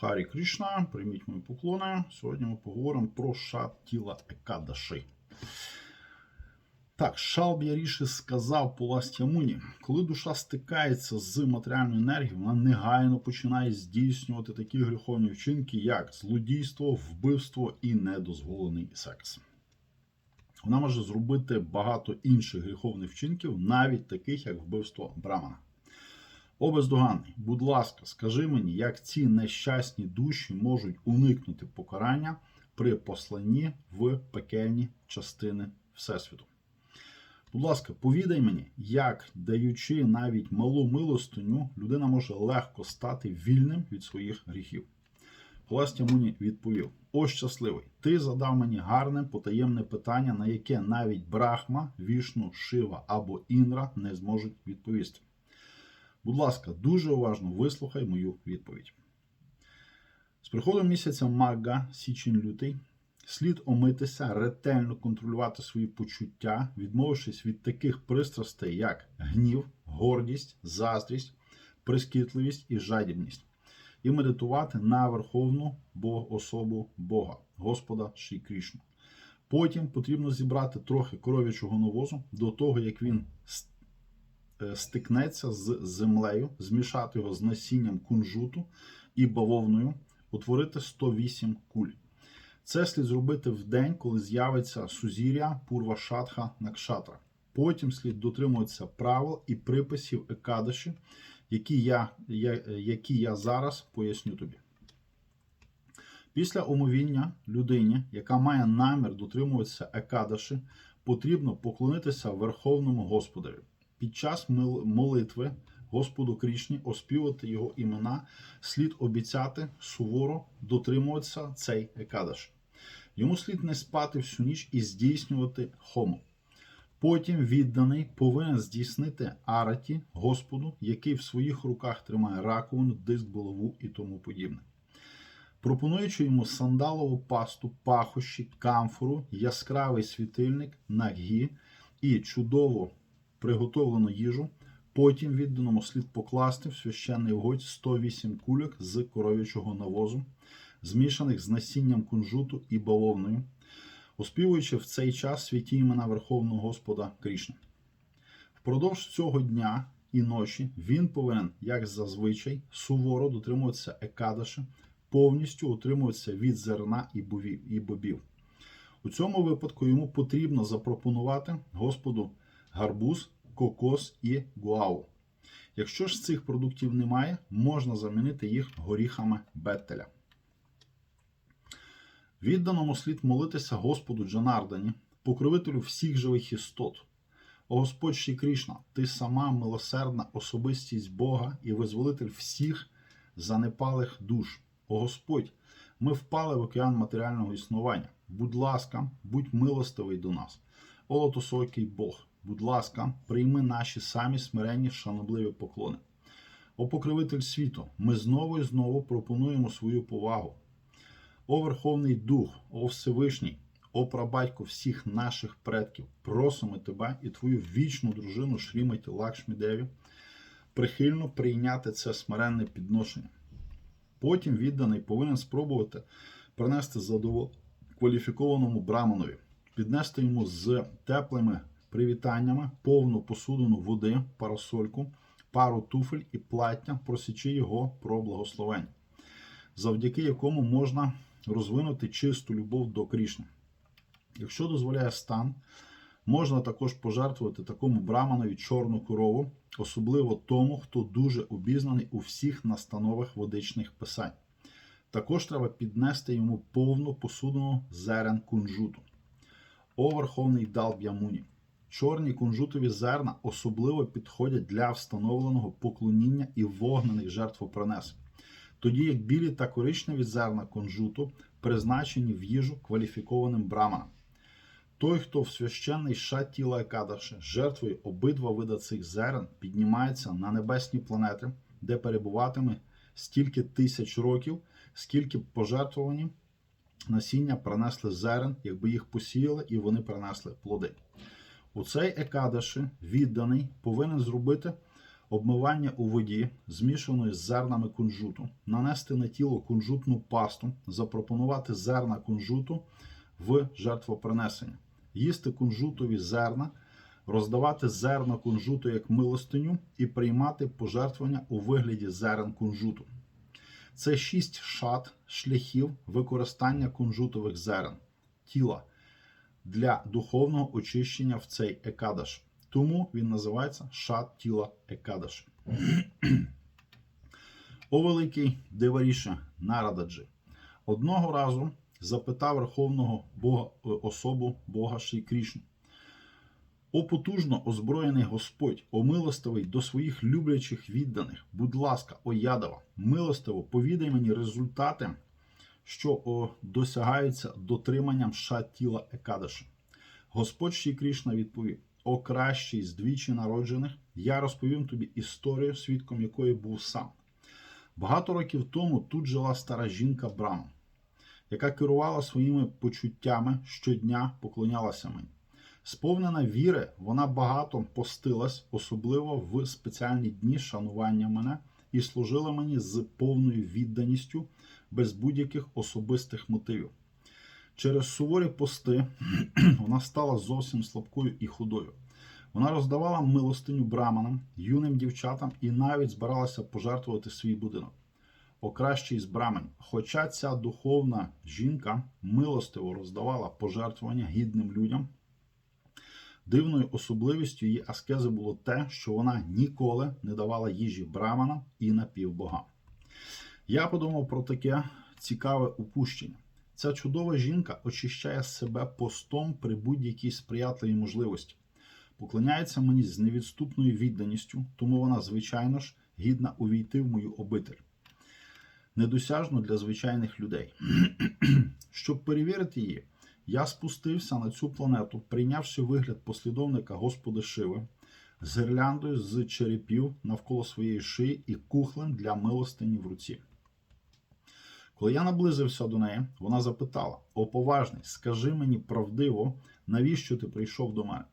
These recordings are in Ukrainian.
Харі Кришна, прийміть мої поклони. Сьогодні ми поговоримо про шат тіла Екадаши. Так, Шалб'яріші сказав Пуластямуні, коли душа стикається з матеріальною енергією, вона негайно починає здійснювати такі гріховні вчинки, як злодійство, вбивство і недозволений секс. Вона може зробити багато інших гріховних вчинків, навіть таких, як вбивство Брамана. О бездоганний, будь ласка, скажи мені, як ці нещасні душі можуть уникнути покарання при посланні в пекельні частини Всесвіту. Будь ласка, повідай мені, як, даючи навіть малу милостиню, людина може легко стати вільним від своїх гріхів. Властя мені відповів: О, щасливий! Ти задав мені гарне потаємне питання, на яке навіть Брахма, Вішну, Шива або Інра не зможуть відповісти. Будь ласка, дуже уважно вислухай мою відповідь. З приходом місяця Магга, січень лютий, слід омитися, ретельно контролювати свої почуття, відмовившись від таких пристрастей, як гнів, гордість, заздрість, прискітливість і жадібність, і медитувати на верховну особу Бога, Господа Шрі Крішну. Потім потрібно зібрати трохи коров'ячого навозу до того, як він стикнеться з землею, змішати його з насінням кунжуту і бавовною, утворити 108 куль. Це слід зробити в день, коли з'явиться сузір'я Пурва Шатха Накшатра. Потім слід дотримуватися правил і приписів Екадаші, які я, я, які я зараз поясню тобі. Після омовіння людині, яка має намір дотримуватися Екадаші, потрібно поклонитися Верховному Господарю. Під час молитви Господу Крішні оспівати його імена, слід обіцяти суворо дотримуватися цей Екадаш. Йому слід не спати всю ніч і здійснювати хому. Потім відданий повинен здійснити араті Господу, який в своїх руках тримає раковину, диск, булаву і тому подібне. Пропонуючи йому сандалову пасту, пахощі, камфору, яскравий світильник, нагі і чудово приготовлену їжу, потім відданому слід покласти в священний вогонь 108 кульок з коров'ячого навозу, змішаних з насінням кунжуту і бавовною, оспівуючи в цей час святі імена Верховного Господа Крішни. Впродовж цього дня і ночі він повинен, як зазвичай, суворо дотримуватися екадаши, повністю утримуватися від зерна і бобів. У цьому випадку йому потрібно запропонувати Господу гарбуз, кокос і гуау. Якщо ж цих продуктів немає, можна замінити їх горіхами беттеля. Відданому слід молитися Господу Джанардані, покровителю всіх живих істот. О Господь Ші Крішна, ти сама милосердна особистість Бога і визволитель всіх занепалих душ. О Господь, ми впали в океан матеріального існування. Будь ласка, будь милостивий до нас. О лотосокий Бог, будь ласка, прийми наші самі смиренні шанобливі поклони. О покровитель світу, ми знову і знову пропонуємо свою повагу. О Верховний Дух, о Всевишній, о прабатько всіх наших предків, просимо тебе і твою вічну дружину Шріматі Лакшмідеві прихильно прийняти це смиренне підношення. Потім відданий повинен спробувати принести задоволення кваліфікованому браманові, піднести йому з теплими привітаннями повну посудину води, парасольку, пару туфель і плаття, просячи його про благословення, завдяки якому можна розвинути чисту любов до Крішни. Якщо дозволяє стан, можна також пожертвувати такому браманові чорну корову, особливо тому, хто дуже обізнаний у всіх настановах водичних писань. Також треба піднести йому повну посудину зерен кунжуту. О Верховний Далб'ямуні! Чорні кунжутові зерна особливо підходять для встановленого поклоніння і вогнених жертвопринесень, тоді як білі та коричневі зерна кунжуту призначені в їжу кваліфікованим браманам. Той, хто в священний шат тіла Екадаши жертвує обидва вида цих зерен, піднімається на небесні планети, де перебуватиме стільки тисяч років, скільки б пожертвовані насіння принесли зерен, якби їх посіяли, і вони принесли плоди. У цей Екадаши відданий повинен зробити обмивання у воді, змішаної з зернами кунжуту, нанести на тіло кунжутну пасту, запропонувати зерна кунжуту в жертвопринесення, їсти кунжутові зерна, роздавати зерна кунжуту як милостиню і приймати пожертвування у вигляді зерен кунжуту. Це шість шат шляхів використання кунжутових зерен тіла для духовного очищення в цей екадаш. Тому він називається шат тіла екадаш. О великий Деваріше Нарададжі. Одного разу запитав Верховного Бога, е, особу Бога Шрі Крішну. О потужно озброєний Господь, о милостивий до своїх люблячих відданих, будь ласка, о ядова, милостиво, повідай мені результати, що досягаються дотриманням шат тіла Екадаші. Господь Шрі Крішна відповів: О кращий з двічі народжених, я розповім тобі історію, свідком якої був сам. Багато років тому тут жила стара жінка Брама, яка керувала своїми почуттями щодня поклонялася мені. Сповнена віри, вона багато постилась, особливо в спеціальні дні шанування мене, і служила мені з повною відданістю, без будь-яких особистих мотивів. Через суворі пости вона стала зовсім слабкою і худою. Вона роздавала милостиню браманам, юним дівчатам і навіть збиралася пожертвувати свій будинок. О кращий з брамен. Хоча ця духовна жінка милостиво роздавала пожертвування гідним людям, дивною особливістю її аскези було те, що вона ніколи не давала їжі браманам і напівбогам. Я подумав про таке цікаве упущення. Ця чудова жінка очищає себе постом при будь-якій сприятливій можливості, поклоняється мені з невідступною відданістю, тому вона, звичайно ж, гідна увійти в мою обитель. Недосяжно для звичайних людей. Щоб перевірити її, я спустився на цю планету, прийнявши вигляд послідовника Господа Шиви з гірляндою з черепів навколо своєї шиї і кухлем для милостині в руці. Коли я наблизився до неї, вона запитала: О, поважний, скажи мені правдиво, навіщо ти прийшов до мене?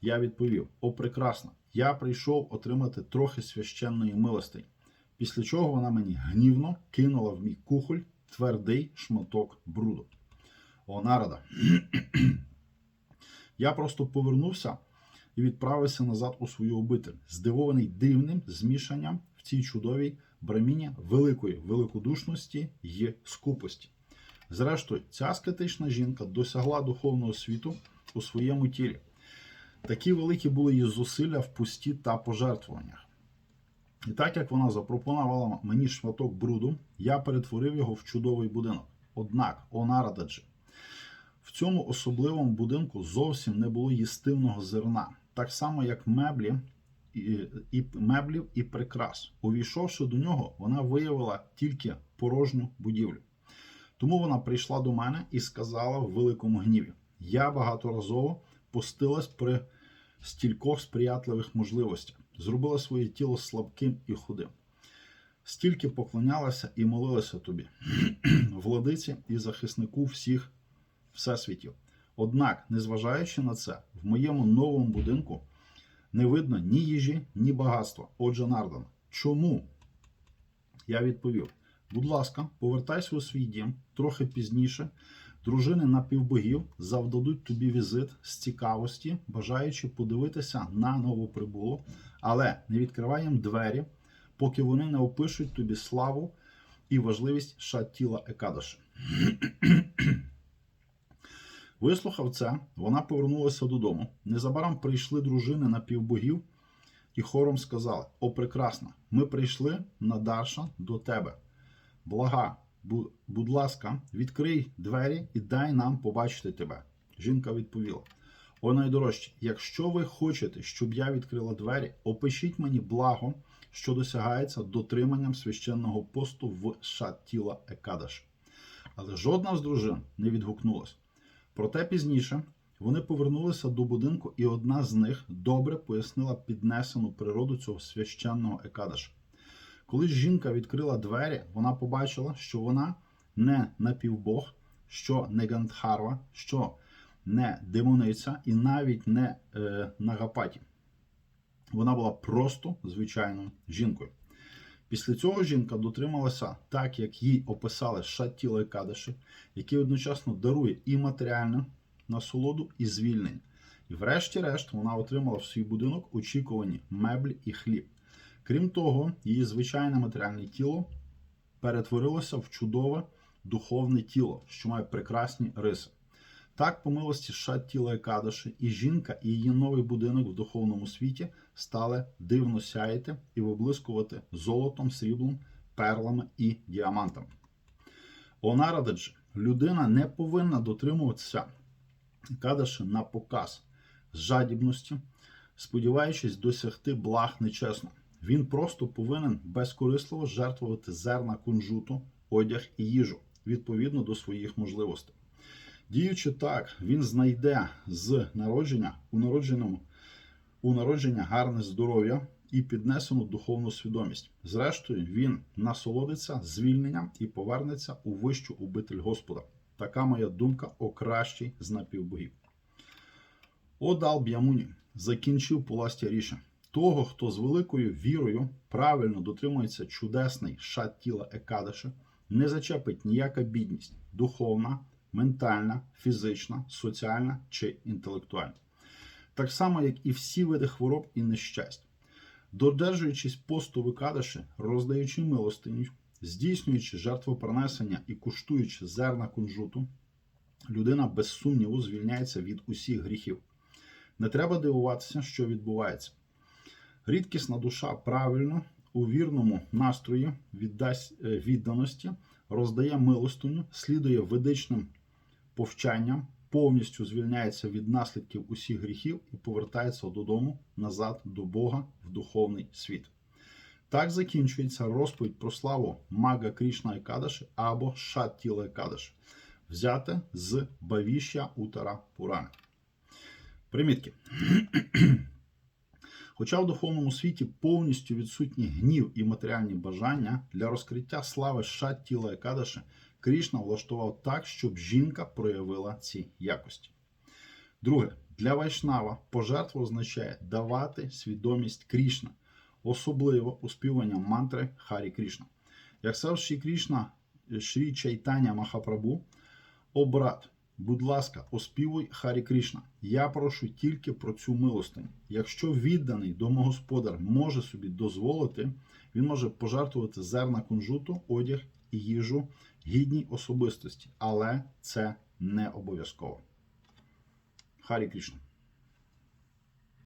Я відповів: О, прекрасно, я прийшов отримати трохи священної милостині. Після чого вона мені гнівно кинула в мій кухоль твердий шматок бруду. О, нарада. Я просто повернувся і відправився назад у свою обитель, здивований дивним змішанням цій чудовій браміні великої великодушності й скупості. Зрештою, ця скетична жінка досягла духовного світу у своєму тілі. Такі великі були її зусилля в пусті та пожертвуваннях. І так як вона запропонувала мені шматок бруду, я перетворив його в чудовий будинок. Однак, о нарададжі, в цьому особливому будинку зовсім не було їстивного зерна, так само як меблі і, і меблів і прикрас. Увійшовши до нього, вона виявила тільки порожню будівлю. Тому вона прийшла до мене і сказала в великому гніві: Я багаторазово постилась при стількох сприятливих можливостях, зробила своє тіло слабким і худим. Стільки поклонялася і молилася тобі, владиці і захиснику всіх всесвітів. Однак, незважаючи на це, в моєму новому будинку не видно ні їжі, ні багатства. Отже, Нардан, чому? Я відповів: будь ласка, повертайся у свій дім трохи пізніше. Дружини напівбогів завдадуть тобі візит з цікавості, бажаючи подивитися на новоприбулу, але не відкривай їм двері, поки вони не опишуть тобі славу і важливість шат-тіла Екадаши. Вислухав це, вона повернулася додому. Незабаром прийшли дружини напівбогів і хором сказали: О, прекрасна! Ми прийшли на Дарша до тебе. Блага, будь ласка, відкрий двері і дай нам побачити тебе. Жінка відповіла: О, найдорожчі, якщо ви хочете, щоб я відкрила двері, опишіть мені благо, що досягається дотриманням священного посту в шат тіла Екадаш. Але жодна з дружин не відгукнулась. Проте пізніше вони повернулися до будинку, і одна з них добре пояснила піднесену природу цього священного Екадаша. Коли жінка відкрила двері, вона побачила, що вона не напівбог, що не Гандхарва, що не демониця і навіть не е, Нагапаті. Вона була просто звичайною жінкою. Після цього жінка дотрималася так, як їй описали Шаттіла і Кадиші, який одночасно дарує і матеріальну насолоду, і звільнення. І врешті-решт вона отримала в свій будинок очікувані меблі і хліб. Крім того, її звичайне матеріальне тіло перетворилося в чудове духовне тіло, що має прекрасні риси. Так, по милості Шаттіла і Кадиші, і жінка, і її новий будинок в духовному світі стали дивно сяяти і виблискувати золотом, сріблом, перлами і діамантами. Онарадеджі, людина не повинна дотримуватися Кадиші на показ з жадібності, сподіваючись досягти благ нечесно. Він просто повинен безкорисливо жертвувати зерна кунжуту, одяг і їжу відповідно до своїх можливостей. Діючи так, він знайде з народження у народженому у народження гарне здоров'я і піднесену духовну свідомість. Зрештою, він насолодиться звільненням і повернеться у вищу обитель Господа. Така моя думка о кращій з напівбогів. О Дал Б'ямуні закінчив поластя ріша. Того, хто з великою вірою правильно дотримується чудесний шат тіла Екадиша, не зачепить ніяка бідність духовна, ментальна, фізична, соціальна чи інтелектуальна. Так само, як і всі види хвороб і нещасть. Додержуючись посту викадиші, роздаючи милостиню, здійснюючи жертвопринесення і куштуючи зерна кунжуту, людина без сумніву звільняється від усіх гріхів. Не треба дивуватися, що відбувається. Рідкісна душа правильно у вірному настрої віддасть е, відданості, роздає милостиню, слідує ведичним повчанням, повністю звільняється від наслідків усіх гріхів і повертається додому назад до Бога в духовний світ. Так закінчується розповідь про славу Мага Крішна Екадаші або Шаттіла Екадаші, взяте з Бавіща Утара Пурани. Примітки. Хоча в духовному світі повністю відсутні гнів і матеріальні бажання для розкриття слави шат тіла Екадаши, Крішна влаштував так, щоб жінка проявила ці якості. Друге, для Вайшнава пожертва означає давати свідомість Крішна, особливо успівання мантри Харі Крішна. Як сказав Шрі Крішна Шрі Чайтаня Махапрабу, о брат, Будь ласка, оспівуй Харі Крішна. Я прошу тільки про цю милостиню. Якщо відданий домогосподар може собі дозволити, він може пожертвувати зерна кунжуту, одяг їжу гідній особистості, але це не обов'язково. Харі Крішна.